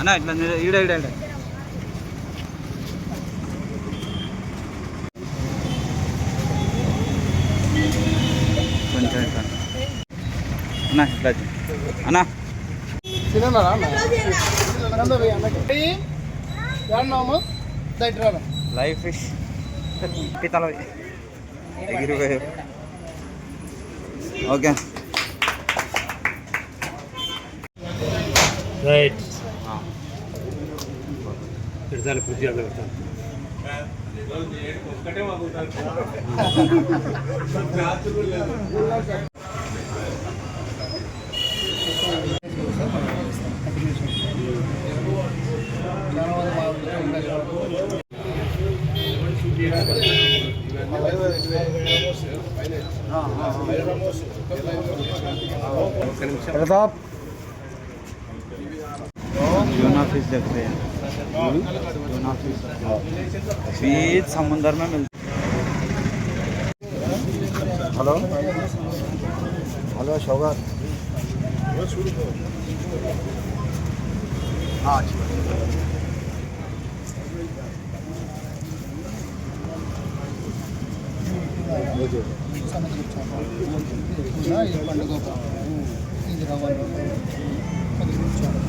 అన్న ఇట్లా ఈడ ఈడ ఈడ. కొంచెం ఇట్లా. అన్న ఇట్లా. అన్న. లైఫ్ ఫిష్ పితల ఎగిరిపోయి ఓకే. రైట్. పెడతాను పూర్తిగా పెడతాను ప్రతాప్ यूना फिश देखते हैं यूना फिश बीच समुंदर में मिलती హలో హలో షౌగార్ రాజు గారి చేపల చెరువు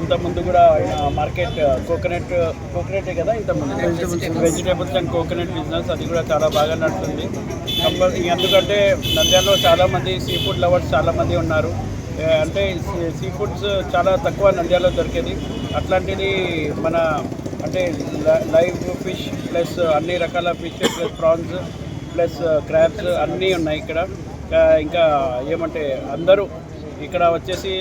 ఇంత ముందు కూడా ఆయన మార్కెట్ కోకోనట్ కోకోనటే కదా ఇంత వెజిటేబుల్స్ అండ్ కోకోనట్ బిజినెస్ అది కూడా చాలా బాగా నడుస్తుంది. కంపల్ ఎందుకంటే నంద్యాలలో చాలామంది సీ ఫుడ్ లవర్స్ చాలామంది ఉన్నారు. అంటే సీ ఫుడ్స్ చాలా తక్కువ నంద్యాలలో దొరికేది. అట్లాంటిది మన అంటే లైవ్ ఫిష్ ప్లస్ అన్ని రకాల fish plus prawns plus crabs అన్నీ ఉన్నాయి ఇక్కడ. ఇంకా ఏమంటే అందరూ ఇక్కడ వచ్చేసి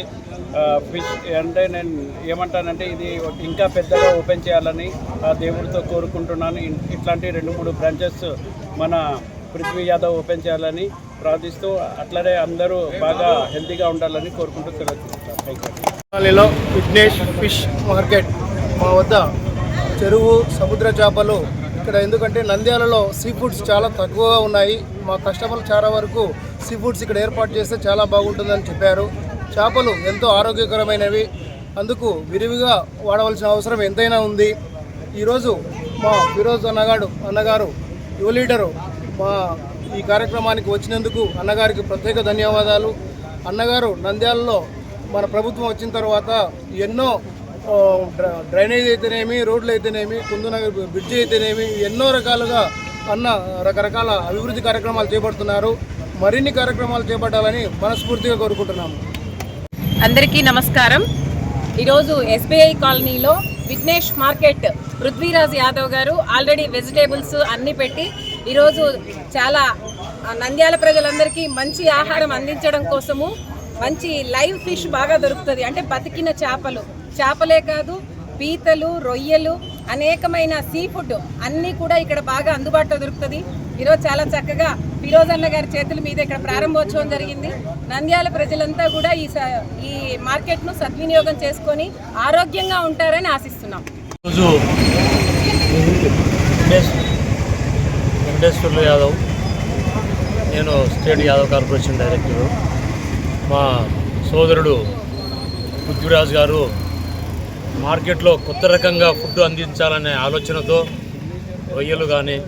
ఫిష్ అంటే నేను ఏమంటానంటే ఇది ఇంకా పెద్దగా ఓపెన్ చేయాలని ఆ దేవుడితో కోరుకుంటున్నాను. ఇట్లాంటి రెండు మూడు బ్రాంచెస్ మన పృథ్వీ యాదవ్ ఓపెన్ చేయాలని ప్రార్థిస్తూ అట్లనే అందరూ బాగా హెల్తీగా ఉండాలని కోరుకుంటూ సెలవు విఘ్నేష్ ఫిష్ మార్కెట్ మా వద్ద చెరువు సముద్ర చేపలు ఇక్కడ ఎందుకంటే నంద్యాలలో సీ ఫుడ్స్ చాలా తక్కువగా ఉన్నాయి. మా కస్టమర్లు చాలా వరకు సీ ఫుడ్స్ ఇక్కడ ఏర్పాటు చేస్తే చాలా బాగుంటుందని చెప్పారు. చేపలు ఎంతో ఆరోగ్యకరమైనవి. అందుకు విరివిగా వాడవలసిన అవసరం ఎంతైనా ఉంది. ఈరోజు మా ఫిరోజ్ అన్నగాడు అన్నగారు యువ లీడరు మా ఈ కార్యక్రమానికి వచ్చినందుకు అన్నగారికి ప్రత్యేక ధన్యవాదాలు. అన్నగారు నంద్యాలలో మన ప్రభుత్వం వచ్చిన తర్వాత ఎన్నో డ్రైనేజ్ అయితేనేమి రోడ్లు అయితేనేమి కుందునగర్ బ్రిడ్జి అయితేనేమి ఎన్నో రకాలుగా అన్న రకరకాల అభివృద్ధి కార్యక్రమాలు చేపడుతున్నారు. మరిన్ని కార్యక్రమాలు చేపట్టాలని మనస్ఫూర్తిగా కోరుకుంటున్నాము. అందరికీ నమస్కారం. ఈరోజు ఎస్బీఐ కాలనీలో విఘ్నేష్ మార్కెట్ పృథ్వీరాజ్ యాదవ్ గారు ఆల్రెడీ వెజిటేబుల్స్ అన్నీ పెట్టి ఈరోజు చాలా నంద్యాల ప్రజలందరికీ మంచి ఆహారం అందించడం కోసము మంచి లైవ్ ఫిష్ బాగా దొరుకుతుంది. అంటే బతికిన చేపలు. చేపలే కాదు పీతలు రొయ్యలు అనేకమైన సీ ఫుడ్ అన్నీ కూడా ఇక్కడ బాగా అందుబాటులో దొరుకుతుంది. ఈరోజు చాలా చక్కగా ఫిరోజన్న గారి చేతుల మీద ఇక్కడ ప్రారంభోత్సవం జరిగింది. నంద్యాల ప్రజలంతా కూడా ఈ స- ఈ మార్కెట్ను సద్వినియోగం చేసుకొని ఆరోగ్యంగా ఉంటారని ఆశిస్తున్నాం. రోజు వెంకటేష్ వెంకటేశ్వర్లు యాదవ్. నేను స్టేట్ యాదవ్ కార్పొరేషన్ డైరెక్టరు. మా సోదరుడు పృథ్వీరాజ్ గారు మార్కెట్లో కొత్త రకంగా ఫుడ్ అందించాలనే ఆలోచనతో రొయ్యలు కానీ